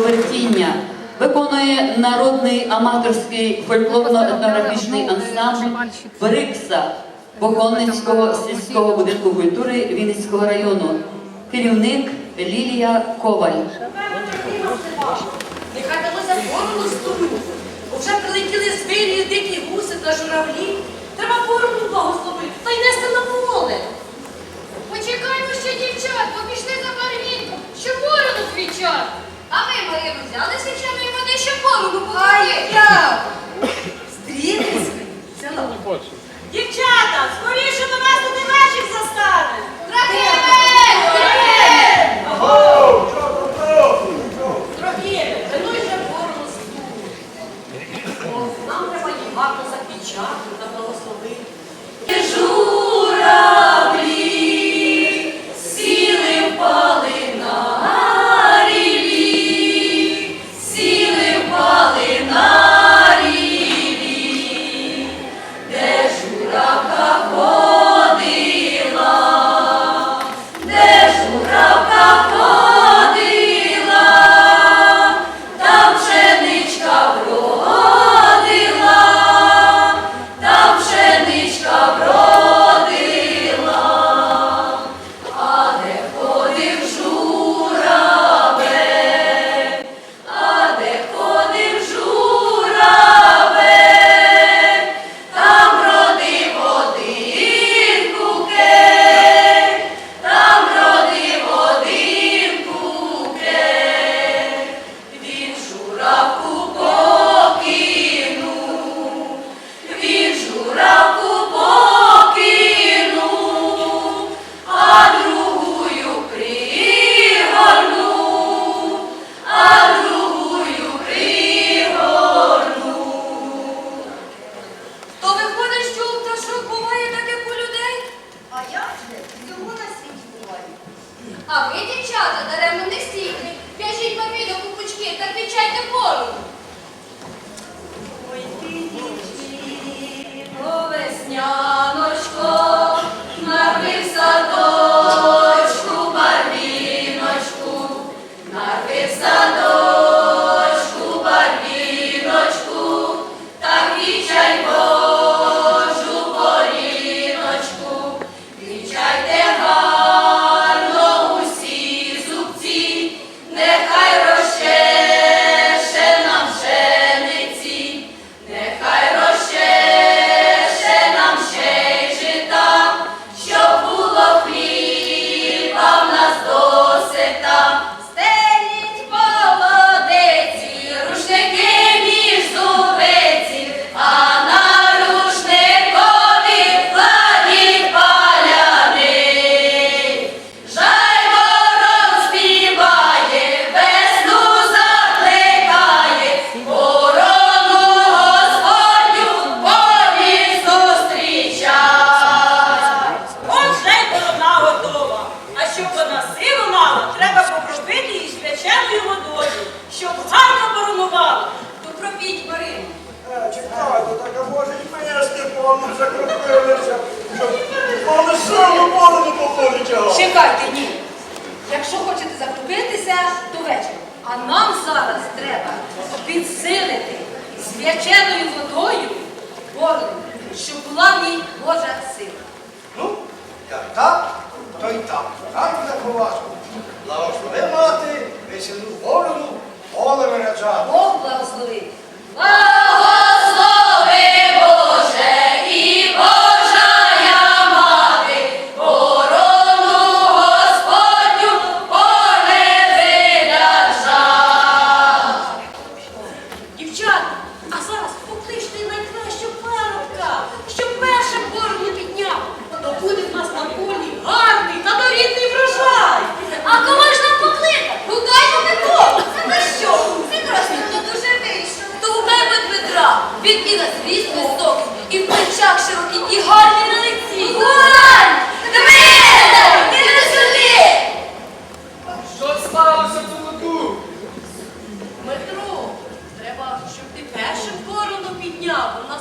Повертіння виконує народний аматорський фольклорно-етнографічний ансамбль Брикса Бохонницького сільського будинку культури Вінницького району. Керівник Лілія Коваль. Нехай дамо за горло стумуть, бо вже прилетіли звирі, дикі гуси та журавлі. Треба форму благословити та й нести на поволе. Почекаймо ще дівчат, бо пішли за барі. А ви, дівчата, даремо не стійте, в'яжіть папірок у пучки та квічайте ворону. свяченою водою бороню, щоб була в Божа сила. Ну, як так, то й так. Так буде поважно. Благослови мати, веселу ворону, поле виражати. Бог благослови. відбіла зріст високий, і в плечах широкий, і гарний на лиці. Гурань! Дмитро! Ти не сюди! Що сталося тут? Дмитро, треба, щоб ти першим корону підняв. У нас